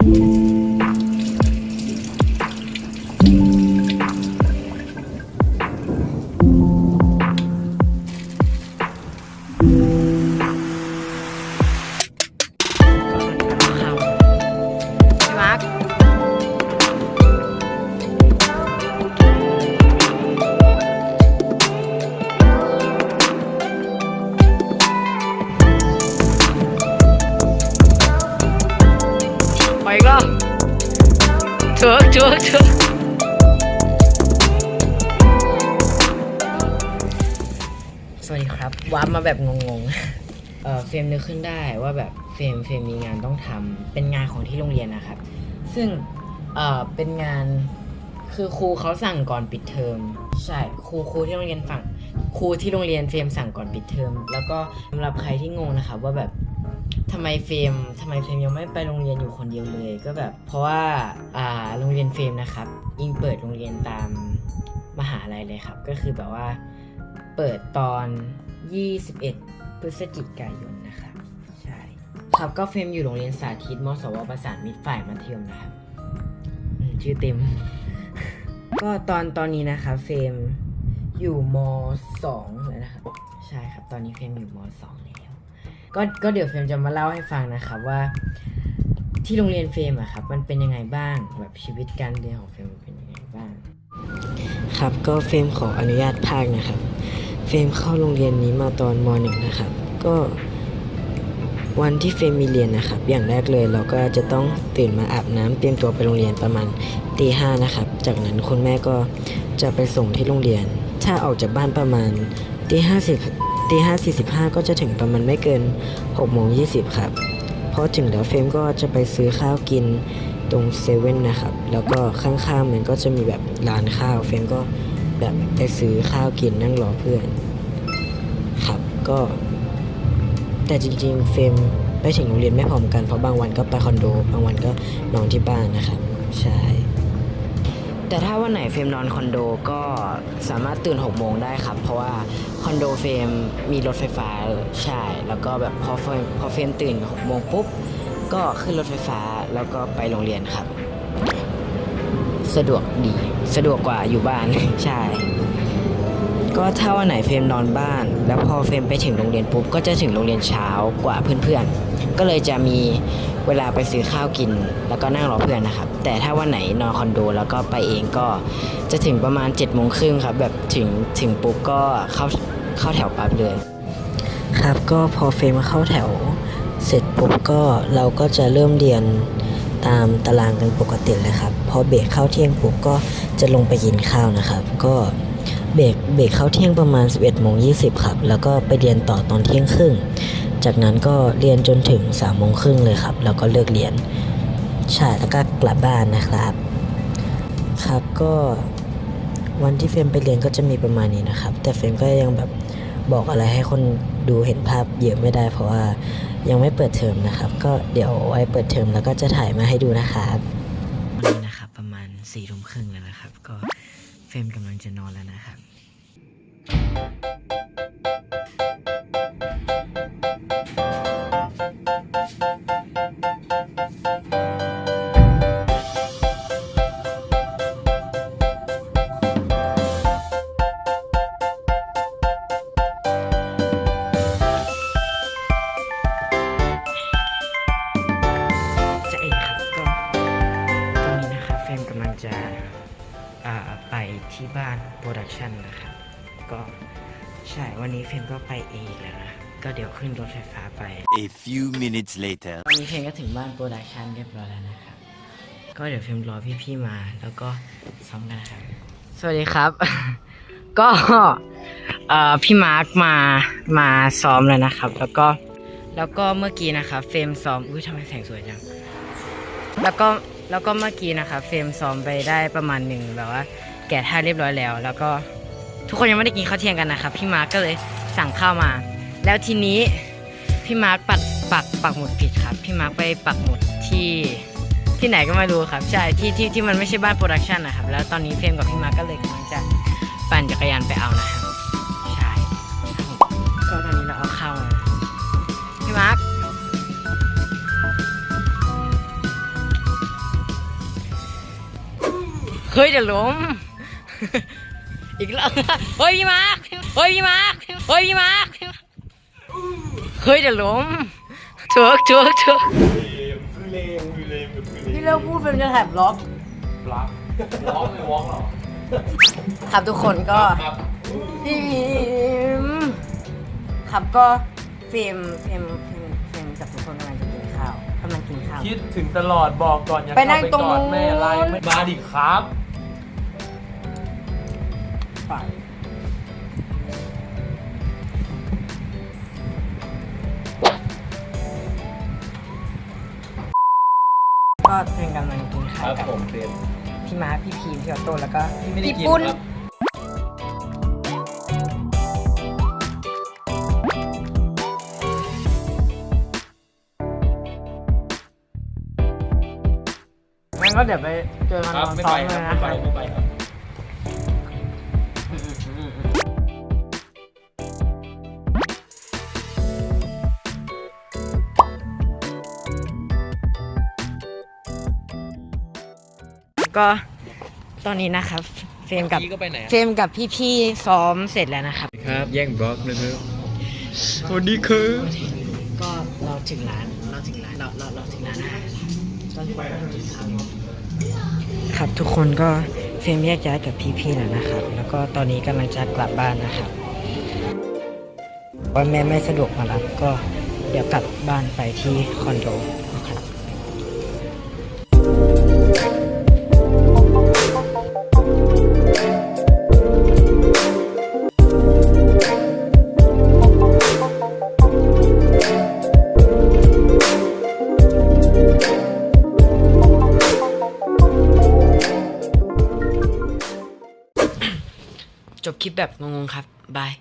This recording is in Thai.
พี่ เถือกเถือกเถือกสวัสดีครับว้ามาแบบงงๆ เออเฟรมนึกขึ้นได้ว่าแบบเฟรมเฟรมมีงานต้องทำเป็นงานของที่โรงเรียนนะครับ ซึ่งเออเป็นงานคือครูเขาสั่งก่อนปิดเทอมใช่ครูครูที่โรงเรียนฝั่งครูที่โรงเรียนเฟรมสั่งก่อนปิดเทอมแล้วก็สำหรับใครที่งงนะครับว่าแบบ ทำไมเฟรมทำไมเฟรมยังไม่ไปโรงเรียนอยู่คนเดียวเลย ก็แบบ เพราะว่าอ่าโรงเรียนเฟรมนะครับอิงเปิดโรงเรียนตามมหาลัยเลยครับ ก็คือแบบว่าเปิดตอน 21 พฤศจิกายนนะครับใช่ครับก็เฟรมอยู่โรงเรียนสาธิตมสวประสานมิตรฝ่ายมัธยมนะครับชื่อเต็ม ก็ตอนตอนนี้นะครับเฟรมอยู่มสองแล้วนะครับใช่ครับ ตอนนี้เฟรมอยู่มสองแล้ว ก็ก็เดี๋ยวเฟรมจะมาเล่าให้ฟังนะครับว่า ที่โรงเรียนเฟรมอะครับ มันเป็นยังไงบ้างแบบชีวิตการเรียนของเฟรมเป็นยังไงบ้าง ครับก็เฟรมขออนุญาตภาคนะครับ เฟรมเข้าโรงเรียนนี้มาตอนมหนึ่งนะครับ ก็วันที่เฟรมมีเรียนนะครับ อย่างแรกเลยเราก็จะต้องตื่นมาอาบน้ำเตรียมตัวไปโรงเรียนประมาณตีห้านะครับ จากนั้นคุณแม่ก็จะไปส่งที่โรงเรียน ถ้าออกจากบ้านประมาณตีห้าสิบ ตีห้าสี่สิบห้าก็จะถึงประมาณไม่เกินหกโมงยี่สิบครับพอถึงแล้วเฟรมก็จะไปซื้อข้าวกินตรงเซเว่นนะครับ แล้วก็ข้างๆมันก็จะมีแบบร้านข้าว เฟรมก็แบบไปซื้อข้าวกินนั่งรอเพื่อน ครับก็ แต่จริงๆ เฟรมไปถึงโรงเรียนไม่พร้อมกันเพราะบางวันก็ไปคอนโด บางวันก็นอนที่บ้านนะครับ ใช่ แต่ถ้าวันไหนเฟรมนอนคอนโดก็สามารถตื่น6โมงได้ครับ เพราะว่าคอนโดเฟรมมีรถไฟฟ้าใช่แล้วก็แบบพอเฟรมพอเฟรมตื่น6โมงปุ๊บก็ขึ้นรถไฟฟ้าแล้วก็ไปโรงเรียนครับ สะดวกดีสะดวกกว่าอยู่บ้านใช่ ก็ถ้าวันไหนเฟรมนอนบ้าน แล้วพอเฟรมไปถึงโรงเรียนปุ๊บก็จะถึงโรงเรียนเช้ากว่าเพื่อนๆ ก็เลยจะมีเวลาไปซื้อข้าวกิน แล้วก็นั่งรอเพื่อนนะครับ แต่ถ้าวันไหนนอนคอนโดแล้วก็ไปเองก็จะถึงประมาณ7จ็ดโมงครึ่งครับแบบถึงถึงปุ๊บก็เข้าเข้าแถวปั๊บเลยครับก็พอเฟรมเข้าแถว เสร็จปุ๊บก็เราก็จะเริ่มเรียนตามตารางกันปกติเลยครับ พอเบรกเข้าเที่ยงปุ๊บก็จะลงไปกินข้าวนะครับ ก็ เบรกเบรกเข้าเที่ยงประมาณ 11โมง20 ครับ แล้วก็ไปเรียนต่อตอนเที่ยงครึ่ง จากนั้นก็เรียนจนถึง3โมงครึ่งเลยครับ แล้วก็เลิกเรียน ใช่ แล้วก็กลับบ้านนะครับ ครับก็วันที่เฟรมไปเรียนก็จะมีประมาณนี้นะครับ แต่เฟรมก็ยังแบบบอกอะไรให้คนดูเห็นภาพเยอะไม่ได้ เพราะว่ายังไม่เปิดเทอมนะครับ ก็เดี๋ยวไว้เปิดเทอมแล้วก็จะถ่ายมาให้ดูนะครับวันนี้นะครับประมาณสี่ทุ่มครึ่งแล้วนะครับก็ เฟรมกำลังจะนอนแล้วนะครับจะเอกครับก็ตอนนี้นะครับเฟรมกำลังจะ ไปที่บ้านโปรดักชันนะครับ ก็ใช่วันนี้เฟรมก็ไปเองแล้วนะก็เดี๋ยวขึ้นรถไฟฟ้าไป A few minutes later. ตอนนี้เฟรมก็ถึงบ้านโปรดักชันเรียบร้อยแล้วนะครับ ก็เดี๋ยวเฟรมรอพี่ๆมาแล้วก็ซ้อมกันนะครับสวัสดีครับ ก็เอ่อพี่มาร์คมามาซ้อมแล้วนะครับ แล้วก็แล้วก็เมื่อกี้นะครับ เฟรมซ้อมอุ้ยทำไมแสงสวยจังแล้วก็ แล้วก็เมื่อกี้นะคะเฟรมซ้อมไปได้ประมาณหนึ่งแบบว่า แกะท่าเรียบร้อยแล้ว แล้วก็ทุกคนยังไม่ได้กินข้าวเที่ยงกันนะครับพี่มาร์กก็เลยสั่งข้าวมา แล้วทีนี้พี่มาร์กปักปักปักหมุดผิดครับ พี่มาร์กไปปักหมุดที่ที่ไหนก็ไม่รู้ครับ ใช่ที่ที่ที่มันไม่ใช่บ้านโปรดักชันนะครับ แล้วตอนนี้เฟรมกับพี่มาร์กก็เลยกำลังจะปั่นจักรยานไปเอานะครับใช่ก็ตอนนี้เราเอาข้าวมาพี่มาร์ก ฮ้ยเดี๋ยวล้ม อีกแล้ว เฮ้ยพี่มาร์คเฮ้ยพี่มาร์คเฮ้ยพี่มาร์คเฮ้ยเดี๋ยวล้มเถือกเถือกเถือกพี่เลิกพูดเป็นจะแถบล็อกรักร้องไม่ร้องหรอครับทุกคนก็ครับพี่พิมครับก็เฟรมเฟรมเฟรมเฟรมกับทุกคนกำลังจะกินข้าวกำลังกินข้าว คิดถึงตลอดบอกก่อนอย่าไปนั่งเข้าตรงกอดนู้น แม่ไลน์ไม่มาดิครับ ไป ก็เป็นกำลังกินคข้ารัวบกับผมเฟรมพี่ม้าพี่พีมพี่ออโต้แล้วก็ไม่ได้พี่กินปุ้นครับ งั้นก็เดี๋ยวไปเจอกันคตรับอนไม่ซ้อไปมคเลรับยไม่นะคไปรับไม่ไปครับ ก็ตอนนี้นะครับ เฟรมกับพี่ก็ไปไหนเฟรมกับพี่ๆซ้อมเสร็จแล้วนะครับ ครับ แย่งบล็อกนะครับสวัสดีคือก็เราถึงร้านเราถึงร้านเราเราเราถึงร้านอาหารตอนนี้เรากินข้าวอยู่ครับทุกคนก็เฟรมแยกย้ายกับพี่ๆแล้วนะครับ แล้วก็ตอนนี้กำลังจะกลับบ้านนะครับว่าแม่ไม่สะดวกมารับก็เดี๋ยวกลับบ้านไปที่คอนโด คลิปแบบงงๆครับ บาย